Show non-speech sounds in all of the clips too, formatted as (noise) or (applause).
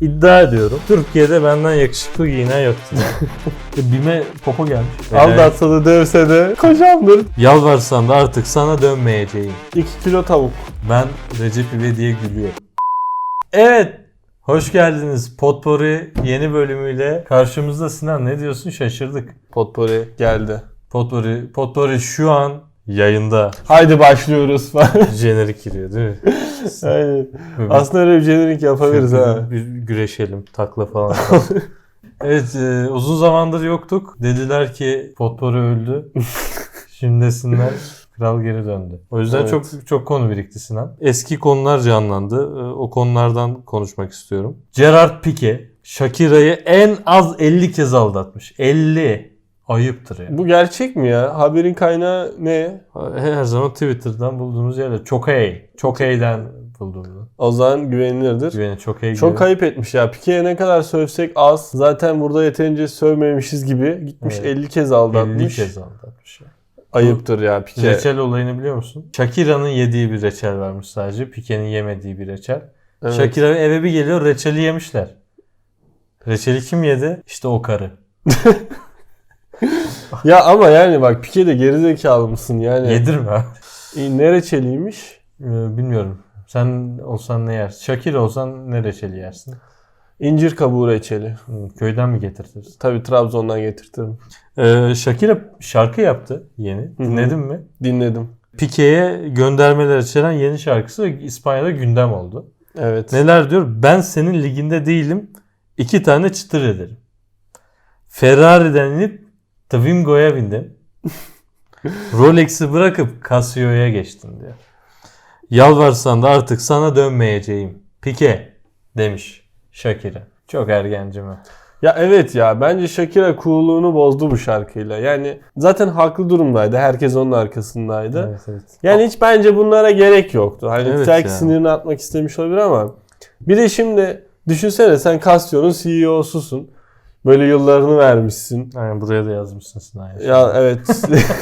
iddia ediyorum. Türkiye'de benden yakışıklı giyinen yoktu. (laughs) Bime popo gelmiş. Aldatsa da dövse de kocamdır. Yalvarsan da artık sana dönmeyeceğim. 2 kilo tavuk. Ben Recep İvedik'e gülüyorum. Evet. Hoş geldiniz. Potpourri yeni bölümüyle karşımızda Sinan. Ne diyorsun? Şaşırdık. Potpourri geldi. Potpourri, Potpourri şu an yayında. Haydi başlıyoruz falan. Jenerik giriyor değil mi? (laughs) Aynen. Aslında öyle bir jenerik yapabiliriz ha. Bir güreşelim, takla falan. (laughs) evet, e, uzun zamandır yoktuk. Dediler ki Potpourri öldü. Şimdi desinler Kral geri döndü. O yüzden Evet. çok çok konu birikti Sinan. Eski konular canlandı. E, O konulardan konuşmak istiyorum. Gerard Pique Shakira'yı en az 50 kez aldatmış. 50. Ayıptır ya. Bu gerçek mi ya? Haberin kaynağı ne? Her zaman Twitter'dan bulduğumuz yerler. Çok iyi. Çok iyiden bulduğumuz. O zaman güvenilirdir. Güvene çok iyi. Çok kayıp etmiş ya. Pike'ye ne kadar sövsek az. Zaten burada yeterince sövmemişiz gibi. Gitmiş Evet. 50 kez 50 aldatmış. kez aldatmış. ya. Ayıptır ya Pike. Reçel olayını biliyor musun? Shakira'nın yediği bir reçel varmış sadece. Pike'nin yemediği bir reçel. Evet. Shakira eve bir geliyor reçeli yemişler. Reçeli kim yedi? İşte o karı. (laughs) Ya ama yani bak Pike de gerizekalı mısın yani? Yedirme. E, ne reçeliymiş? Ee, bilmiyorum. Sen olsan ne yersin? Shakira olsan ne reçeli yersin? İncir kabuğu reçeli. Hmm, Köyden mi getirtirsin? Tabii Trabzon'dan getirtirim. Ee, Shakira şarkı yaptı yeni. hı. Dinledin mi? Dinledim. Pike'ye göndermeler içeren yeni şarkısı İspanya'da gündem oldu. Evet. Neler diyor? Ben senin liginde değilim. İki tane çıtır ederim. Ferrari'den inip Twingo'ya bindim. (laughs) Rolex'i bırakıp Casio'ya geçtim diyor. Yalvarsan da artık sana dönmeyeceğim. Pike demiş Shakira. Çok ergenci mi? Ya evet ya bence Shakira cool'luğunu bozdu bu şarkıyla. Yani zaten haklı durumdaydı. Herkes onun arkasındaydı. Evet evet. Yani hiç bence bunlara gerek yoktu. Hani Evet belki ya. sinirini atmak istemiş olabilir ama bir de şimdi düşünsene sen Casio'nun CEO'susun. Böyle yıllarını vermişsin. Aynen buraya da yazmışsın Sinan. Ya evet.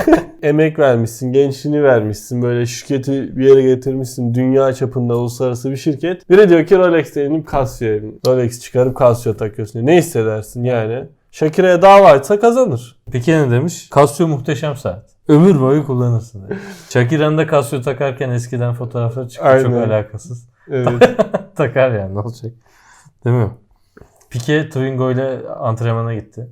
(laughs) Emek vermişsin, gençliğini vermişsin. Böyle şirketi bir yere getirmişsin. Dünya çapında uluslararası bir şirket. Biri diyor ki Rolex'te inip Casio'ya bin. Rolex çıkarıp Casio takıyorsun. Ne hissedersin yani? Shakira'ya dava açsa kazanır. Pike ne demiş? Casio muhteşem saat. Ömür boyu kullanırsın. demiş. (laughs) Shakira'nın da Casio takarken eskiden fotoğrafları çıktı. Çok Aynen. alakasız. Evet. (laughs) Takar yani ne olacak? Değil mi? Pike Twingo ile antrenmana gitti.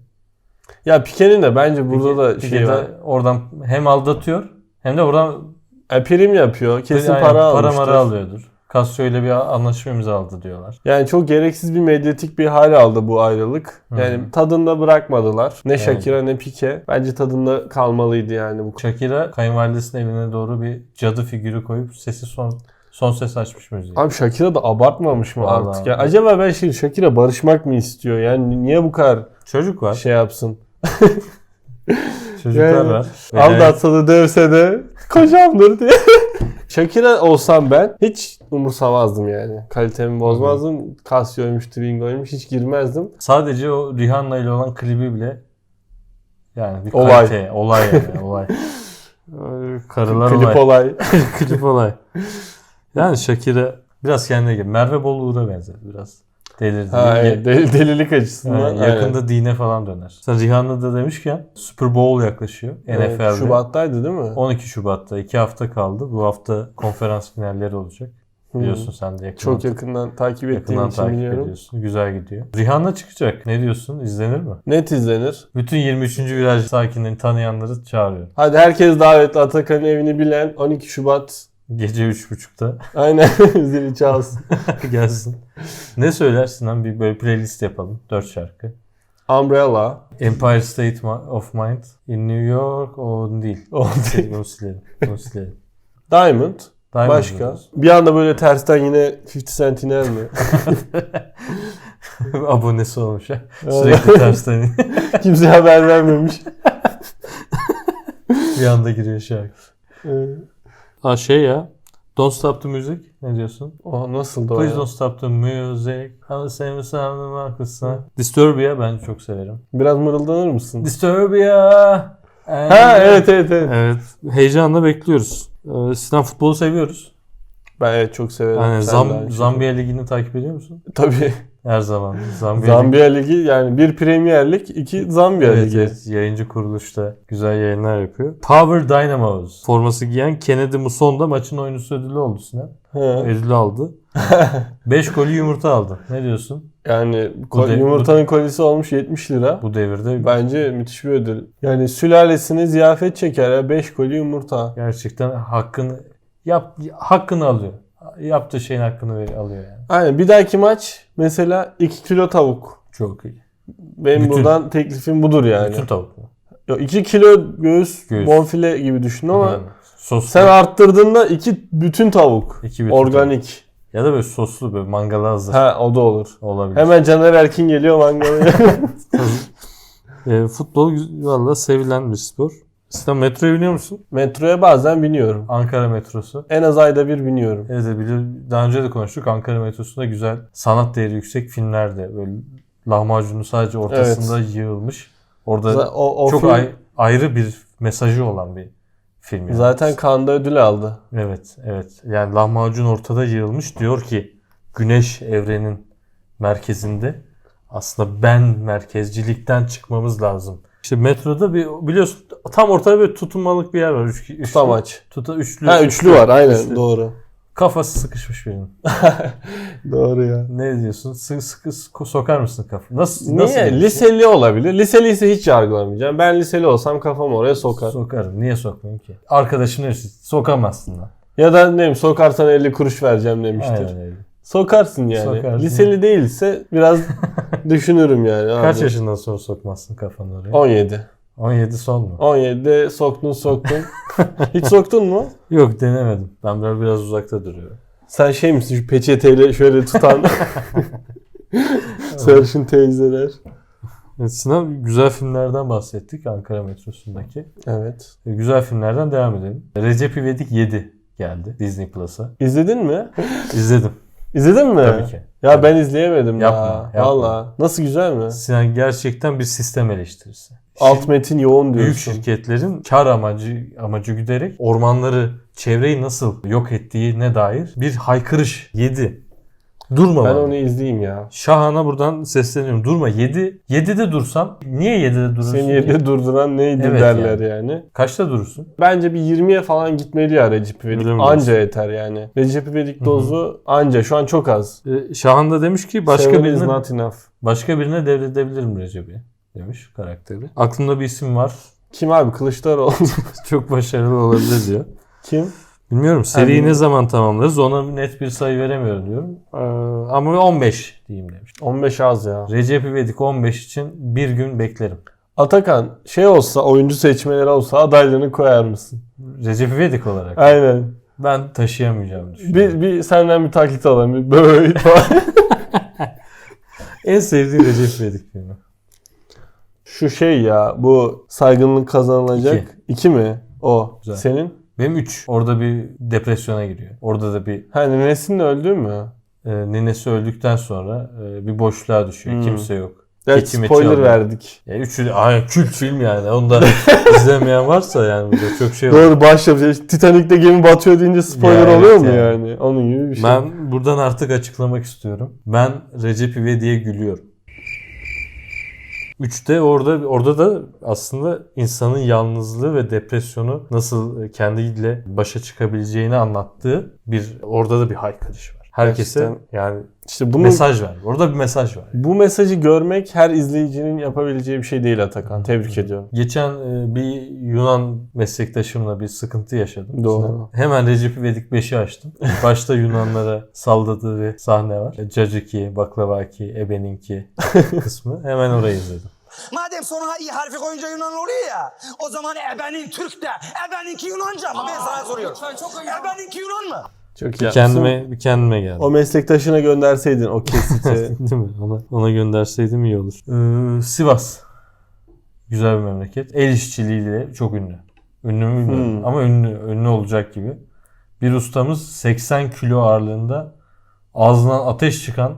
ya Pike'nin de bence burada Pique- da Pique şey var. oradan hem aldatıyor hem de oradan E, prim yapıyor. Kesin para para almıştır. mara alıyordur. Casio ile bir anlaşma imzaladı diyorlar. Yani çok gereksiz bir medyatik bir hal aldı bu ayrılık. Yani tadında bırakmadılar. Ne Evet. Shakira ne Pique. Bence tadında kalmalıydı yani bu. Shakira kayınvalidesinin evine doğru bir cadı figürü koyup sesi son son ses açmış müziği. Abi Shakira da abartmamış mı Vallahi. artık? Ya acaba ben şimdi Shakira barışmak mı istiyor? Yani niye bu kadar Çocuk var. şey yapsın? (laughs) Çocuklar Yani var. Aldatsa da dövse de kocamdır diye. (laughs) Shakira olsam ben hiç umursamazdım yani. Kalitemi bozmazdım. Casio'ymuş, Twingo'ymuş hiç girmezdim. Sadece o Rihanna ile olan klibi bile yani bir Olay. kalite, olay yani olay. (laughs) Karılar Klip olay. olay. Klip olay. Yani Shakira biraz kendine gel. Merve Boluğur'a benzedi biraz. Delirdi. ha, evet, del- delilik açısından. Aynen. yakında dine falan döner. Sen Rihanna da demişken Super Bowl yaklaşıyor. Evet, NFL'de. Şubat'taydı değil mi? 12 Şubat'ta 2 hafta kaldı. Bu hafta konferans finalleri olacak. Biliyorsun sen de yakından, Çok yakından takip ettiğim yakından için takip biliyorum. ediyorsun. Güzel gidiyor. Rihanna çıkacak. Ne diyorsun? İzlenir mi? Net izlenir. Bütün 23. viraj sakinlerini tanıyanları çağırıyor. Hadi herkes davetli Atakan'ın evini bilen 12 Şubat Gece 3.30'da aynen (laughs) zili çalsın. (laughs) gelsin. ne söylersin lan? Bir böyle playlist yapalım. 4 şarkı. Umbrella. Empire State of Mind. In New York o değil. O değil. Onu silelim. Onu silelim. Diamond. Diamond Başka. diyoruz. Bir anda böyle tersten yine 50 Cent iner mi? (laughs) Abonesi olmuş ha. Sürekli tersten Kimseye haber vermemiş. bir anda giriyor şarkı. Ee, Ha şey ya. Don't Stop the Music. Ne diyorsun? o nasıl da o Please ya? don't stop the music. Same as I'm haklısın. Disturbia ben çok severim. Biraz mırıldanır mısın? Disturbia. Ha evet evet evet. Evet. Heyecanla bekliyoruz. Ee, Sinan futbolu seviyoruz. Ben evet çok severim. Yani Zam Zambiya Ligi'ni takip ediyor musun? Tabii. Her zaman. Zambiya, Zambiya Ligi yani bir Premier Lig, iki Zambiya Evet, Ligi. evet, yayıncı kuruluşta güzel yayınlar yapıyor. Power Dynamos forması giyen Kennedy Muson da maçın oyuncusu ödülü oldu Sinan. He. Ödülü aldı. (laughs) 5 golü yumurta aldı. Ne diyorsun? Yani kol- de- yumurtanın kolisi olmuş 70 lira. Bu devirde Bence müthiş bir ödül. Yani sülalesine ziyafet çeker ya 5 koli yumurta. gerçekten hakkını yap hakkını alıyor. Yaptığı şeyin hakkını alıyor yani. Aynen bir dahaki maç mesela 2 kilo tavuk. Çok iyi. Benim Bütün. buradan teklifim budur yani. Bütün tavuk mu? 2 kilo göğüs, Göğüs. bonfile gibi düşün ama Yani Soslu. sen arttırdığında 2 bütün tavuk. iki bütün Organik. Ya da böyle soslu böyle mangala hazır Ha o da olur. olabilir. Hemen Caner Erkin geliyor mangalı. (laughs) E, futbol valla sevilen bir spor. Sen metroya biniyor musun? Metroya bazen biniyorum. Ankara metrosu. En az ayda bir biniyorum. Evet bilir, daha önce de konuştuk. Ankara metrosunda güzel sanat değeri yüksek filmler de böyle lahmacunu sadece ortasında yığılmış. Orada O, o çok film ay- ayrı bir mesajı olan bir film. Yani. zaten Cannes'da ödül aldı. Evet, evet. Yani lahmacun ortada yığılmış diyor ki güneş evrenin merkezinde aslında ben merkezcilikten çıkmamız lazım. İşte metroda bir biliyorsun tam ortada bir tutunmalık bir yer var. Üç, üçlü, Tutamaç. Tuta, üçlü, Ha üçlü var aynen Üçlü. doğru. Kafası sıkışmış birinin. (laughs) Doğru ya. Ne diyorsun? Sıkı sıkı sıkı sokar mısın kafanı? Nasıl? Niye? Nasıl gelişir? Liseli olabilir. Liseli ise hiç yargılamayacağım. Ben liseli olsam kafamı oraya sokar. Sokarım. Niye sokmayayım ki? Arkadaşın hepsi sokamazsın lan. Ya da ne bileyim sokarsan 50 kuruş vereceğim demiştir. Aynen öyle. Sokarsın yani. Sokarsın. Liseli değilse biraz (laughs) düşünürüm yani. Abi. Kaç yaşından sonra sokmazsın kafanı oraya? 17. 17 son mu? 17'de soktun soktun. (laughs) Hiç soktun mu? Yok denemedim. Ben böyle biraz uzakta duruyorum. Sen şey misin şu peçeteyle şöyle tutan (laughs) sarışın teyzeler. Sinan güzel filmlerden bahsettik Ankara metrosundaki. Evet. E, Güzel filmlerden devam edelim. Recep İvedik 7 geldi Disney Plus'a. İzledin mi? İzledim. İzledin mi? Tabii ki. Ya ben izleyemedim Yapma, ya. yapma. Valla. Nasıl güzel mi? Sinan gerçekten bir sistem eleştirisi. Alt metin yoğun Büyük diyorsun. şirketlerin kar amacı amacı güderek ormanları, çevreyi nasıl yok ettiğine dair bir haykırış 7. Durma Ben onu izleyeyim ya. Şahan'a buradan sesleniyorum. Durma 7. 7'de dursan niye 7'de durursun Seni ki? yedi durduran neydi Evet derler yani. Kaçta durursun? Bence bir 20'ye falan gitmeli ya Recep İvedik. Anca yeter yani. Recep İvedik dozu anca. Şu an çok az. E, Şahan da demiş ki başka Seven birine not enough. başka birine devredebilirim Recep'i demiş karakteri. Aklımda bir isim var. Kim abi? Kılıçdaroğlu. (laughs) Çok başarılı olabilir diyor. Kim? Bilmiyorum seriyi Yani- ne zaman tamamlarız ona net bir sayı veremiyorum diyorum. Ee, ama 15 diyeyim demiş. 15 az ya. Recep İvedik 15 için bir gün beklerim. Atakan şey olsa oyuncu seçmeleri olsa adaylığını koyar mısın? Recep İvedik olarak. Aynen. Ben taşıyamayacağım düşünüyorum. Bir, bir senden bir taklit alalım. Bir böyle falan. (laughs) (laughs) En sevdiğim Recep İvedik filmi. Şu şey ya bu saygınlık kazanılacak. İki. İki mi? O. Güzel. Senin? Benim 3. Orada bir depresyona giriyor. Orada da bir Hani nesin öldü mü? e, ninesi öldükten sonra e, bir boşluğa düşüyor. Hmm. Kimse yok. Evet Keçi spoiler alıyor. verdik. Ya üçü de ay, kült film yani. Onu da (laughs) izlemeyen varsa yani burada çok şey var. Doğru başlamış. Titanik'te gemi batıyor deyince spoiler Ya, oluyor evet mu yani. yani? Onun gibi bir şey. Ben buradan artık açıklamak istiyorum. Ben Recep İvedik'e gülüyorum. Üçte orada orada da aslında insanın yalnızlığı ve depresyonu nasıl kendiyle başa çıkabileceğini anlattığı bir orada da bir haykırış var. Herkese Gerçekten. yani işte bunu mesaj var. Orada bir mesaj var. bu mesajı görmek her izleyicinin yapabileceği bir şey değil Atakan. Tebrik ediyorum. Geçen e, bir Yunan meslektaşımla bir sıkıntı yaşadım. Doğru. Hemen Recep İvedik 5'i açtım. (laughs) Başta Yunanlara salladığı bir sahne var. Caciki, Baklavaki, Ebeninki (laughs) kısmı. Hemen orayı izledim. Madem sonuna i harfi koyunca Yunan oluyor ya. O zaman ebenin Türk de. Ebeninki Yunanca mı? Ben sana soruyorum. Ebeninki Yunan mı? Çok iyi. Bir kendime, bir kendime geldim. O meslektaşına gönderseydin o kesiti. (laughs) Değil mi? Ona, ona gönderseydim iyi olur. Ee, Sivas. Güzel bir memleket. El işçiliğiyle çok ünlü. Ünlü mü bilmiyorum Hmm. ama ünlü, ünlü olacak gibi. Bir ustamız 80 kilo ağırlığında ağzından ateş çıkan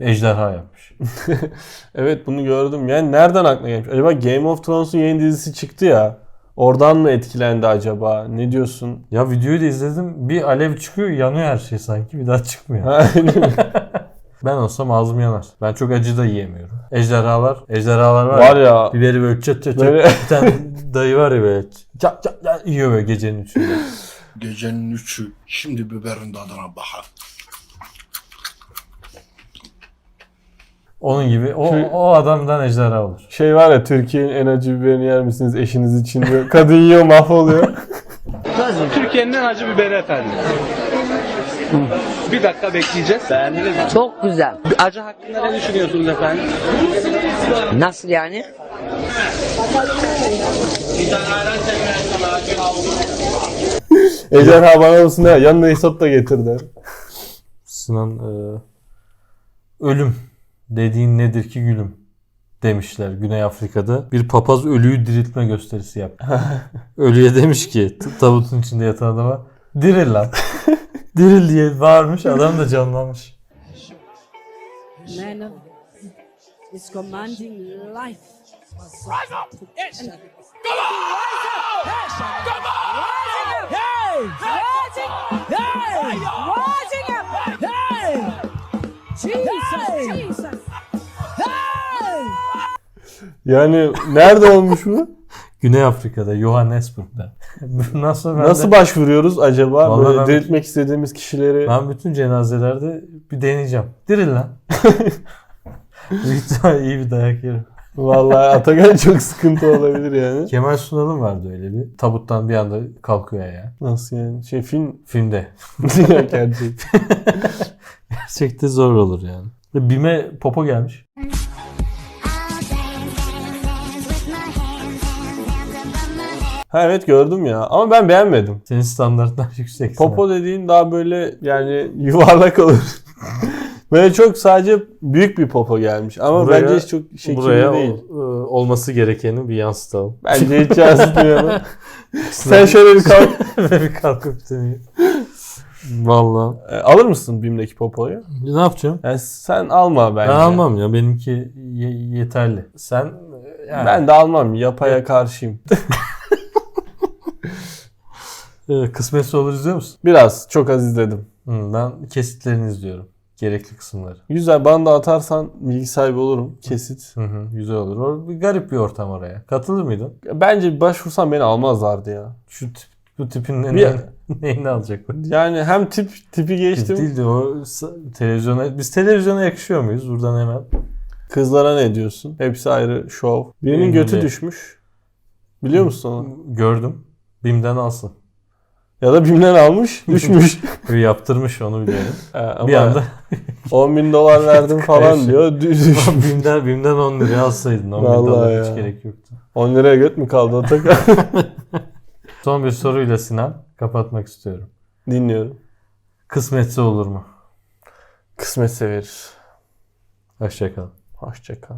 ejderha yapmış. (laughs) (laughs) evet bunu gördüm. Yani nereden aklına gelmiş? Acaba Game of Thrones'un yeni dizisi çıktı ya. Oradan mı etkilendi acaba? Ne diyorsun? Ya videoyu da izledim. Bir alev çıkıyor yanıyor her şey sanki. Bir daha çıkmıyor. Aynen. (laughs) Ben olsam ağzım yanar. Ben çok acı da yiyemiyorum. Ejderhalar, ejderhalar var, Var ya. Biberi böyle çat çat çat. Böyle- Bir tane (laughs) dayı var ya böyle çat çat çat yiyor böyle gecenin üçünde. Gecenin üçü. Şimdi biberin tadına bakın. Onun gibi o, Şu- o adamdan ejderha olur. Şey var ya Türkiye'nin en acı biberini yer misiniz eşiniz için diyor. Kadın yiyor mahvoluyor. (laughs) Türkiye'nin en acı biberi efendim. Bir dakika bekleyeceğiz. Beğendiniz mi? Çok güzel. Acı hakkında ne düşünüyorsunuz efendim? Nasıl yani? Ejderha bana olsun ya yanına isot da getir der. Sinan e, ölüm dediğin nedir ki gülüm? Demişler Güney Afrika'da. Bir papaz ölüyü diriltme gösterisi yaptı. (laughs) Ölüye demiş ki tabutun içinde yatan adama diril lan. (laughs) diril diye bağırmış adam da canlanmış. Man is commanding life. Yani nerede olmuş bu? (laughs) Güney Afrika'da Johannesburg'da. Ben Nasıl de- başvuruyoruz acaba? Vallahi Böyle ben- diriltmek istediğimiz kişileri. ben bütün cenazelerde bir deneyeceğim. Diril lan. (laughs) İhtimalle iyi bir dayak yerim. Vallahi Atakan çok sıkıntı olabilir yani. Kemal Sunal'ın vardı öyle bir. Tabuttan bir anda kalkıyor ya. Nasıl yani? Şey film Filmde. (laughs) ya gerçek. Gerçekte zor olur yani. Bime popo gelmiş. Ha evet gördüm ya ama ben beğenmedim. Senin standartlar (laughs) yüksek. Popo dediğin daha böyle yani yuvarlak olur. (laughs) böyle çok sadece büyük bir popo gelmiş ama Buraya- bence hiç çok şekilli Buraya değil. o- e, olması gerekeni bir yansıtalım. Bence hiç yansıtmıyor. (laughs) Sen şöyle bir kalk. Bir kalkıp seni. Valla. E, alır mısın BİM'deki popoyu? Ne yapacağım? Yani sen alma bence. Ben almam ya. Benimki ye- yeterli. Sen e, yani, Ben de almam. Yapaya karşıyım. E, kısmetse olur izliyor musun? Biraz çok az izledim. Hı, ben kesitlerini izliyorum. Gerekli kısımları. Güzel bana da atarsan bilgi sahibi olurum. Kesit. Hı hı, güzel olur. O bir garip bir ortam oraya. Katılır mıydın? Bence başvursan beni almazlardı ya. Şu tip, bu tipin Bir- neyini, (laughs) neyini alacak? Yani hem tip tipi geçtim. Değil de o s- televizyona... Biz televizyona yakışıyor muyuz? Buradan hemen. Kızlara ne diyorsun? Hepsi ayrı şov. Birinin Benim götü de. düşmüş. Biliyor musun onu? Gördüm. Bim'den alsın. Ya da BİM'den almış (laughs) düşmüş. Yaptırmış onu biliyorum. Ama bir anda (laughs) 10 bin dolar verdim falan diyor. Dü- düş- Bim'den, Bim'den 10 liraya alsaydın. 10 bin Vallahi dolar ya. hiç gerek yoktu. 10 liraya göt mü kaldı Atakan? (laughs) Son bir soruyla Sinan kapatmak istiyorum. Dinliyorum. Kısmetse olur mu? Kısmet severiz. Hoşçakalın. Hoşçakal.